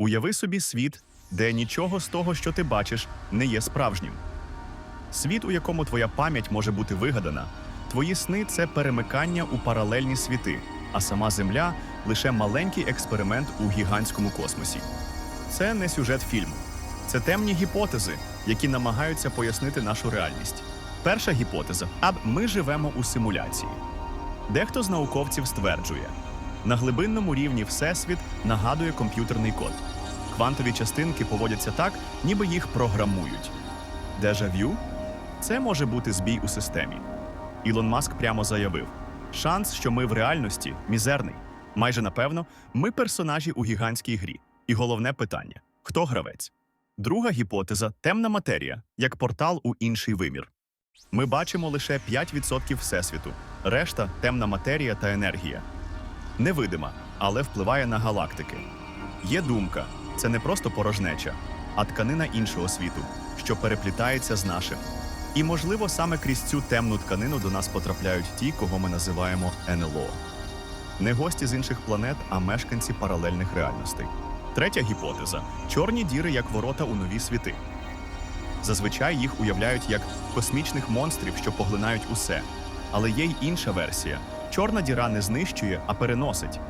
Уяви собі світ, де нічого з того, що ти бачиш, не є справжнім. Світ, у якому твоя пам'ять може бути вигадана, твої сни це перемикання у паралельні світи, а сама Земля лише маленький експеримент у гігантському космосі. Це не сюжет фільму, це темні гіпотези, які намагаються пояснити нашу реальність. Перша гіпотеза а ми живемо у симуляції. Дехто з науковців стверджує, на глибинному рівні Всесвіт нагадує комп'ютерний код. Квантові частинки поводяться так, ніби їх програмують. Дежавю це може бути збій у системі. Ілон Маск прямо заявив: шанс, що ми в реальності, мізерний. Майже напевно, ми персонажі у гігантській грі. І головне питання: хто гравець? Друга гіпотеза темна матерія, як портал у інший вимір. Ми бачимо лише 5% всесвіту, решта темна матерія та енергія. Невидима, але впливає на галактики. Є думка, це не просто порожнеча, а тканина іншого світу, що переплітається з нашим. І, можливо, саме крізь цю темну тканину до нас потрапляють ті, кого ми називаємо НЛО. Не гості з інших планет, а мешканці паралельних реальностей. Третя гіпотеза чорні діри як ворота у нові світи. Зазвичай їх уявляють як космічних монстрів, що поглинають усе. Але є й інша версія: чорна діра не знищує, а переносить.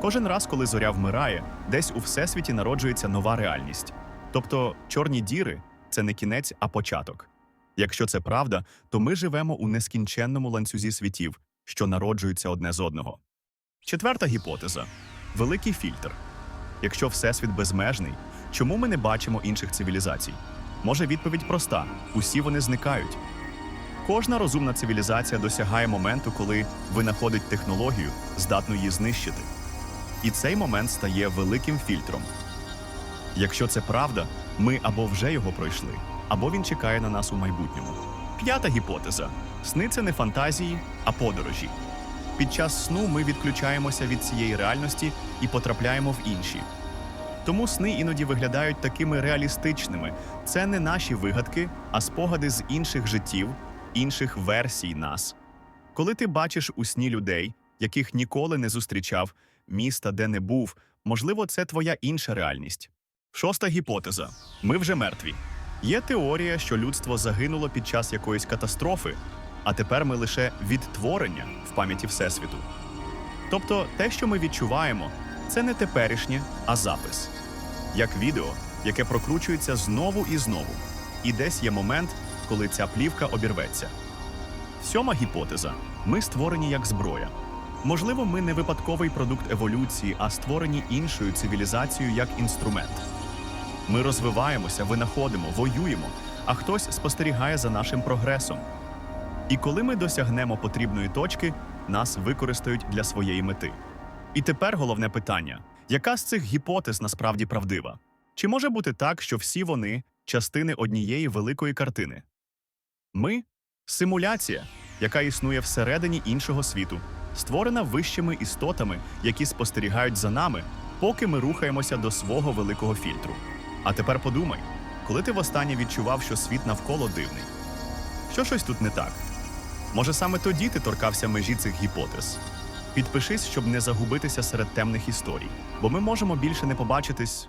Кожен раз, коли зоря вмирає, десь у всесвіті народжується нова реальність. Тобто чорні діри це не кінець, а початок. Якщо це правда, то ми живемо у нескінченному ланцюзі світів, що народжуються одне з одного. Четверта гіпотеза великий фільтр. Якщо всесвіт безмежний, чому ми не бачимо інших цивілізацій? Може, відповідь проста: усі вони зникають. Кожна розумна цивілізація досягає моменту, коли винаходить технологію, здатну її знищити. І цей момент стає великим фільтром. Якщо це правда, ми або вже його пройшли, або він чекає на нас у майбутньому. П'ята гіпотеза: сни це не фантазії, а подорожі. Під час сну ми відключаємося від цієї реальності і потрапляємо в інші. Тому сни іноді виглядають такими реалістичними. Це не наші вигадки, а спогади з інших життів, інших версій нас. Коли ти бачиш у сні людей, яких ніколи не зустрічав, міста, де не був, можливо, це твоя інша реальність. Шоста гіпотеза: ми вже мертві. Є теорія, що людство загинуло під час якоїсь катастрофи, а тепер ми лише відтворення в пам'яті Всесвіту. Тобто, те, що ми відчуваємо, це не теперішнє, а запис. Як відео, яке прокручується знову і знову. І десь є момент, коли ця плівка обірветься. Сьома гіпотеза: ми створені як зброя. Можливо, ми не випадковий продукт еволюції, а створені іншою цивілізацією як інструмент. Ми розвиваємося, винаходимо, воюємо, а хтось спостерігає за нашим прогресом. І коли ми досягнемо потрібної точки, нас використають для своєї мети. І тепер головне питання: яка з цих гіпотез насправді правдива? Чи може бути так, що всі вони частини однієї великої картини? Ми симуляція, яка існує всередині іншого світу, створена вищими істотами, які спостерігають за нами, поки ми рухаємося до свого великого фільтру. А тепер подумай, коли ти востаннє відчував, що світ навколо дивний, що щось тут не так? Може, саме тоді ти торкався межі цих гіпотез? Підпишись, щоб не загубитися серед темних історій, бо ми можемо більше не побачитись